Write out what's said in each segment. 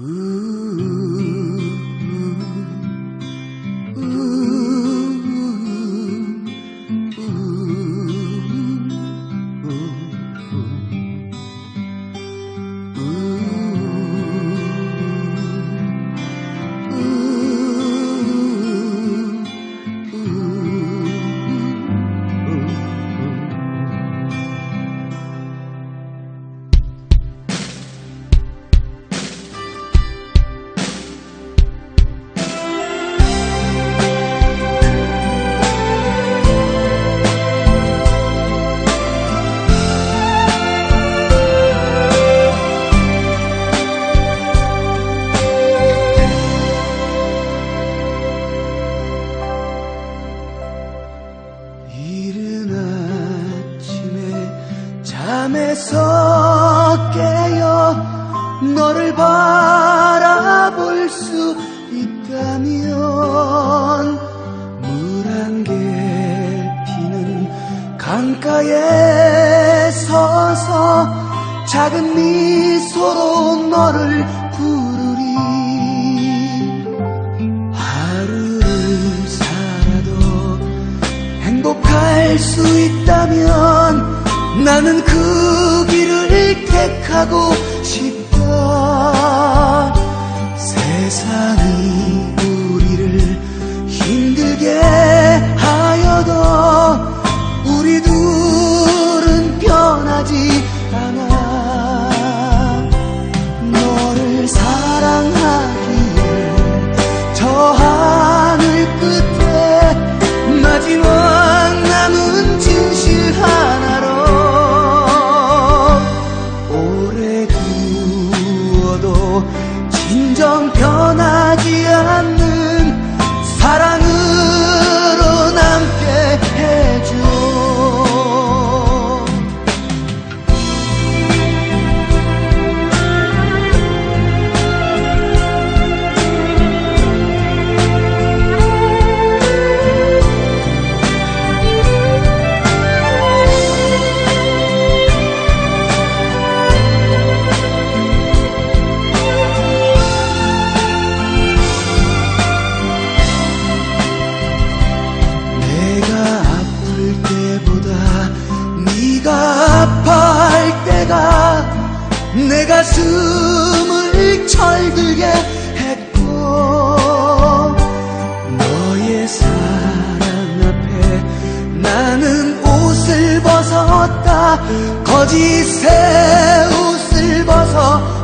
이 잠에서 깨어 너를 바라볼 수 있다면 물안개 피는 강가에 서서 작은 미소로 너를 부르리. 하루를 살아도 행복할 수 있다면 나는 그 길을 택하고 싶다. 세상이 우리를 힘들게 진정 변하지 않는 사랑 내 가슴을 철들게 했고 너의 사랑 앞에 나는 옷을 벗었다. 거짓의 옷을 벗어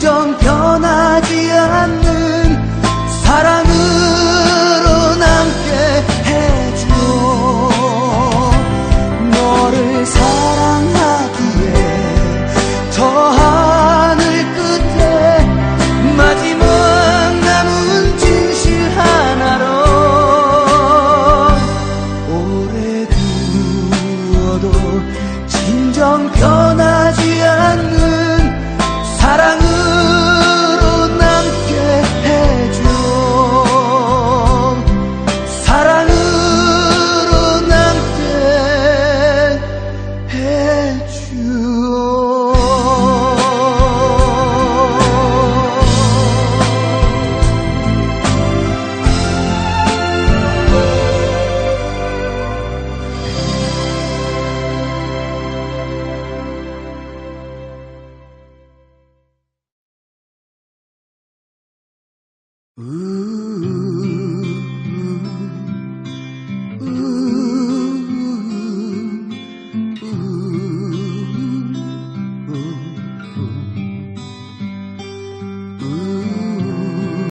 진정 변하지 않는 사랑으로 남게 해줘 너를 사랑하기에 저 하늘 끝에 마지막 남은 진실 하나로 오래 두어도 진정 변하 우